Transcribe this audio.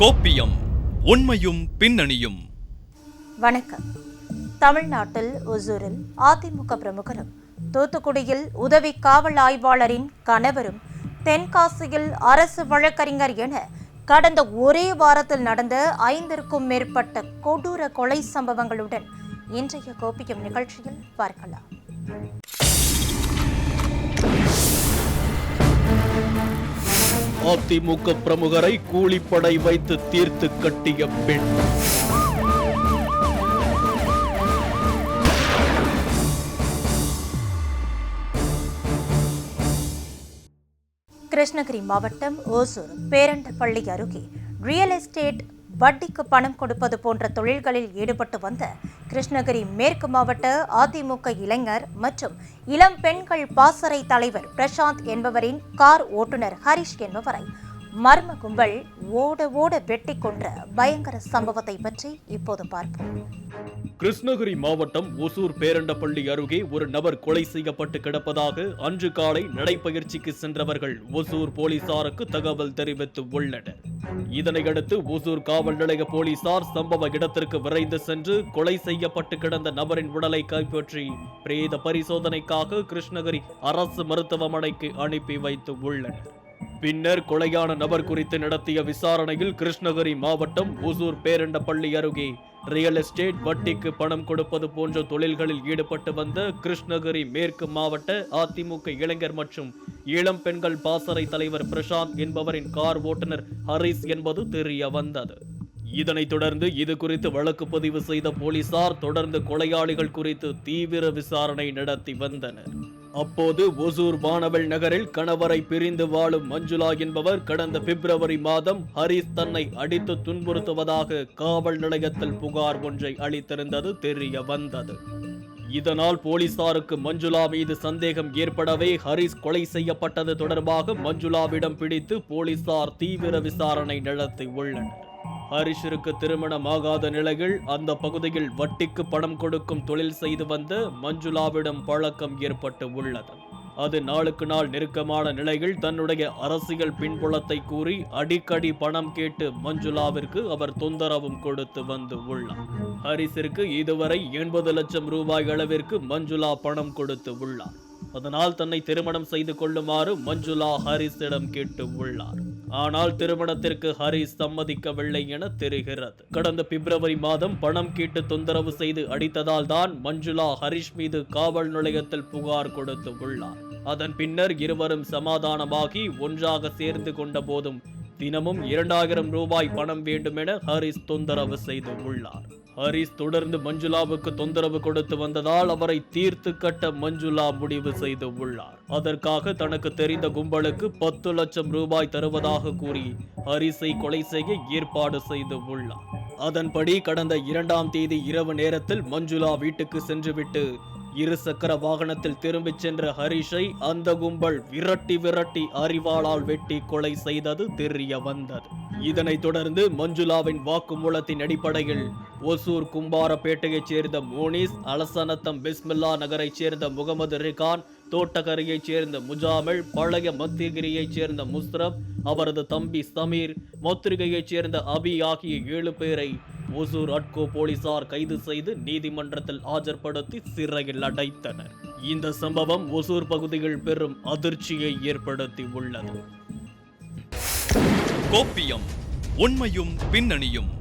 கோப்பியம் உண்மையும் பின்னணியும். வணக்கம். தமிழ்நாட்டில் ஒசூரில் அதிமுக பிரமுகரும் தூத்துக்குடியில் உதவி காவல் ஆய்வாளரின் கணவரும் தென்காசியில் அரசு வழக்கறிஞர் என கடந்த ஒரே வாரத்தில் நடந்த ஐந்திற்கும் மேற்பட்ட கொடூர கொலை சம்பவங்களுடன் இன்றைய கோப்பியம் நிகழ்ச்சியில் பார்க்கலாம். அதிமுக பிரமுகரை கூலிப்படை வைத்து தீர்த்து கட்டிய பெண். கிருஷ்ணகிரி மாவட்டம் ஓசூர் பேரண்டப்பள்ளி அருகே ரியல் எஸ்டேட் வட்டிக்கு பணம் கொடுப்பது போன்ற தொழில்களில் ஈடுபட்டு வந்த கிருஷ்ணகிரி மேற்கு மாவட்ட அதிமுக இளைஞர் மற்றும் இளம் பெண்கள் பாசறை தலைவர் பிரசாந்த் என்பவரின் கார் ஓட்டுநர் ஹரிஷ் என்பவரை மர்ம கும்பல் ஓட ஓட வெட்டி கொன்ற பயங்கர சம்பவத்தை பற்றி இப்போது பார்ப்போம். கிருஷ்ணகிரி மாவட்டம் ஒசூர் பேரண்டப்பள்ளி அருகே ஒரு நபர் கொலை செய்யப்பட்டு கிடப்பதாக அன்று காலை நடைப்பயிற்சிக்கு சென்றவர்கள் ஒசூர் போலீசாருக்கு தகவல் தெரிவித்து உள்ளனர். இதனையடுத்து ஒசூர் காவல் நிலைய போலீசார் சம்பவ இடத்திற்கு விரைந்து சென்று கொலை செய்யப்பட்டு கிடந்த நபரின் உடலை கைப்பற்றி பிரேத பரிசோதனைக்காக கிருஷ்ணகிரி அரசு மருத்துவமனைக்கு அனுப்பி வைத்து உள்ளனர். பின்னர் கொலையான நபர் குறித்து நடத்திய விசாரணையில் கிருஷ்ணகிரி மாவட்டம் ஒசூர் பேரண்டப்பள்ளி அருகே. ரியல் எஸ்டேட் வட்டிக்கு பணம் கொடுப்பது போன்ற தொழில்களில் ஈடுபட்டு வந்த கிருஷ்ணகிரி மேற்கு மாவட்ட அதிமுக இளைஞர் மற்றும் இளம் பெண்கள் பாசறை தலைவர் பிரசாந்த் என்பவரின் கார் ஓட்டுநர் ஹரிஸ் என்பது தெரிய வந்தது. இதனைத் தொடர்ந்து இது குறித்து வழக்கு பதிவு செய்த போலீசார் தொடர்ந்து கொலையாளிகள் குறித்து தீவிர விசாரணை நடத்தி வந்தனர். அப்போது ஒசூர் வானவல் நகரில் கணவரை பிரிந்து வாழும் மஞ்சுளா என்பவர் கடந்த பிப்ரவரி மாதம் ஹரிஸ் தன்னை அடித்து துன்புறுத்துவதாக காவல் நிலையத்தில் புகார் ஒன்றை அளித்திருந்தது தெரிய வந்தது. இதனால் போலீசாருக்கு மஞ்சுளா மீது சந்தேகம் ஏற்படவே ஹரிஸ் கொலை செய்யப்பட்டது தொடர்பாக மஞ்சுளாவிடம் பிடித்து போலீசார் தீவிர விசாரணை நடத்தி உள்ளனர். ஹரிஷருக்கு திருமணமாகாத நிலையில் அந்த பகுதியில் வட்டிக்கு பணம் கொடுக்கும் தொழில் செய்து வந்த மஞ்சுளாவிடம் பழக்கம் ஏற்பட்டு உள்ளது. அது நாளுக்கு நாள் நெருக்கமான நிலையில் தன்னுடைய அரசியல் பின்புலத்தை கூறி அடிக்கடி பணம் கேட்டு மஞ்சுளாவிற்கு அவர் தொந்தரவும் கொடுத்து வந்து உள்ளார். ஹரிசிற்கு இதுவரை எண்பது லட்சம் ரூபாய் அளவிற்கு மஞ்சுளா பணம் கொடுத்து உள்ளார். அதனால் தன்னை திருமணம் செய்து கொள்ளுமாறு மஞ்சுளா ஹரிஸிடம் கேட்டு உள்ளார். ஆனால் திருமணத்திற்கு ஹரிஸ் சம்மதிக்கவில்லை என தெரிகிறது. கடந்த பிப்ரவரி மாதம் பணம் கேட்டு தொந்தரவு செய்து அடித்ததால் தான் மஞ்சுளா ஹரிஷ் மீது காவல் நிலையத்தில் புகார் கொடுத்து உள்ளார். அதன் பின்னர் இருவரும் சமாதானமாகி ஒன்றாக சேர்ந்து கொண்ட போதும் தினமும் இரண்டாயிரம் ரூபாய் பணம் வேண்டுமென ஹரிஸ் தொந்தரவு செய்து உள்ளார். ஹரிஸ் தொடர்ந்து மஞ்சுளாவுக்கு தொந்தரவு கொடுத்து வந்ததால் அவரை தீர்த்து கட்ட மஞ்சுளா முடிவு செய்து உள்ளார். அதற்காக தனக்கு தெரிந்த கும்பலுக்கு பத்து லட்சம் ரூபாய் தருவதாக கூறி ஹரிஸை கொலை செய்ய ஏற்பாடு செய்து உள்ளார். அதன்படி கடந்த இரண்டாம் தேதி இரவு நேரத்தில் மஞ்சுளா வீட்டுக்கு சென்றுவிட்டு இரு சக்கர வாகனத்தில் திரும்பிச் சென்ற ஹரிஷை அந்த கும்பல் விரட்டி விரட்டி அறிவாளால் வெட்டி கொலை செய்தது தெரிய வந்தது. இதனைத் தொடர்ந்து மஞ்சுளாவின் வாக்குமூலத்தின் அடிப்படையில் ஒசூர் கும்பாரப்பேட்டையைச் சேர்ந்த மோனிஸ் அலசனத்தம் பிஸ்மில்லா நகரைச் சேர்ந்த முகமது ரிகான் தோட்டக்கரையைச் சேர்ந்த முஜாமில் பழைய மத்தியகிரியைச் சேர்ந்த முஸ்ரப் அவரது தம்பி சமீர் மொத்திரிகையைச் சேர்ந்த அபி ஆகிய ஏழு பேரை ஒசூர் அட்கோ போலீசார் கைது செய்து நீதிமன்றத்தில் ஆஜர்படுத்தி சிறையில் அடைத்தனர். இந்த சம்பவம் ஒசூர் பகுதியில் பெரும் அதிர்ச்சியை ஏற்படுத்தி உள்ளது. கோப்பியம் உண்மையும் பின்னணியும்.